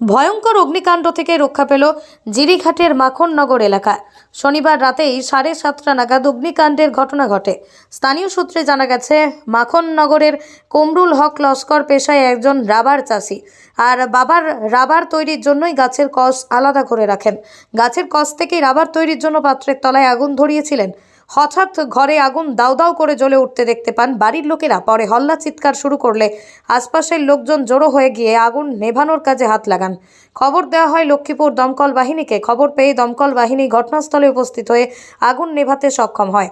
ভয়ঙ্কর অগ্নিকাণ্ড থেকে রক্ষা পেল জিরিঘাটের মাখননগর এলাকা শনিবার রাতেই সাড়ে সাতটা নাগাদ অগ্নিকাণ্ডের ঘটনা ঘটে। স্থানীয় সূত্রে জানা গেছে, মাখননগরের কমরুল হক লস্কর পেশায় একজন রাবার চাষি আর বাবার রাবার তৈরির জন্যই গাছের কস আলাদা করে রাখেন। গাছের কস থেকেই রাবার তৈরির জন্য পাত্রের তলায় আগুন ধরিয়েছিলেন হঠাৎ ঘরে আগুন দাউ দাউ করে জ্বলে উঠতে দেখতে পান বাড়ির লোকেরা। পরে হল্লা চিৎকার শুরু করলে আশপাশের লোকজন জড়ো হয়ে গিয়ে আগুন নেভানোর কাজে হাত লাগান। খবর দেওয়া হয় লক্ষ্মীপুর দমকল বাহিনীকে। খবর পেয়ে দমকল বাহিনী ঘটনাস্থলে উপস্থিত হয়ে আগুন নেভাতে সক্ষম হয়।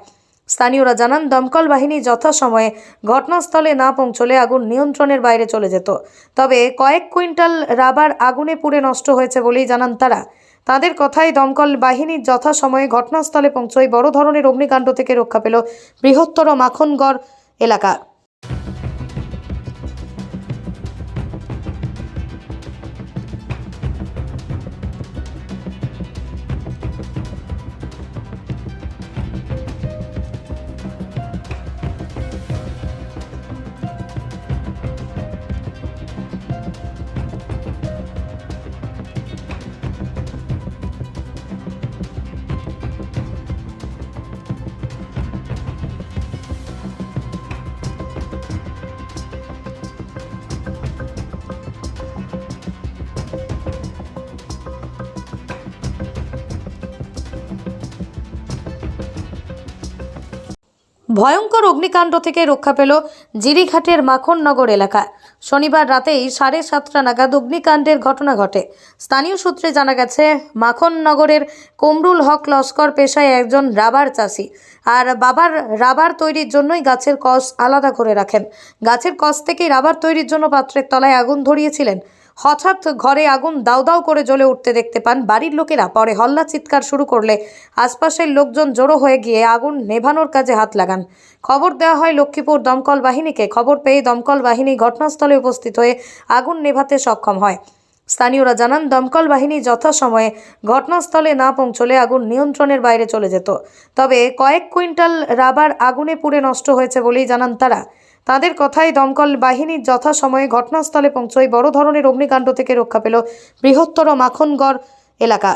স্থানীয়রা জানান, দমকল বাহিনী যথাসময়ে ঘটনাস্থলে না পৌঁছলে আগুন নিয়ন্ত্রণের বাইরে চলে যেত। তবে কয়েক কুইন্টাল রাবার আগুনে পুড়ে নষ্ট হয়েছে বলেই জানান তারা। তাদের কথায় দমকল বাহিনী যথাসময়ে ঘটনাস্থলে পৌঁছয় বড় ধরনের অগ্নিকাণ্ড থেকে রক্ষা পেল বৃহত্তর মাখনগড় এলাকা। ভয়ঙ্কর অগ্নিকাণ্ড থেকে রক্ষা পেল জিরিঘাটের মাখননগর এলাকা শনিবার রাতেই সাড়ে সাতটা নাগাদ অগ্নিকাণ্ডের ঘটনা ঘটে। স্থানীয় সূত্রে জানা গেছে, মাখননগরের কমরুল হক লস্কর পেশায় একজন রাবার চাষি আর বাবার রাবার তৈরির জন্যই গাছের কস আলাদা করে রাখেন। গাছের কস থেকেই রাবার তৈরির জন্য পাত্রের তলায় আগুন ধরিয়েছিলেন। হঠাৎ ঘরে আগুন দাউ দাউ করে জ্বলে উঠতে দেখতে পান বাড়ির লোকেরা। পরে হল্লা চিৎকার শুরু করলে আশপাশের লোকজন জড়ো হয়ে গিয়ে আগুন নেভানোর কাজে হাত লাগান। খবর দেওয়া হয় লক্ষ্মীপুর দমকল বাহিনীকে। খবর পেয়ে দমকল বাহিনী ঘটনাস্থলে উপস্থিত হয়ে আগুন নেভাতে সক্ষম হয়। স্থানীয়রা জানান, দমকল বাহিনী যথাসময়ে ঘটনাস্থলে না পৌঁছলে আগুন নিয়ন্ত্রণের বাইরে চলে যেত। তবে কয়েক কুইন্টাল রাবার আগুনে পুড়ে নষ্ট হয়েছে বলেই জানান তারা। তাদের কথায় দমকল বাহিনী যথাসময়ে ঘটনাস্থলে পৌঁছয় বড় ধরনের অগ্নিকাণ্ড থেকে রক্ষা পেল বৃহত্তর মাখনগড় এলাকা।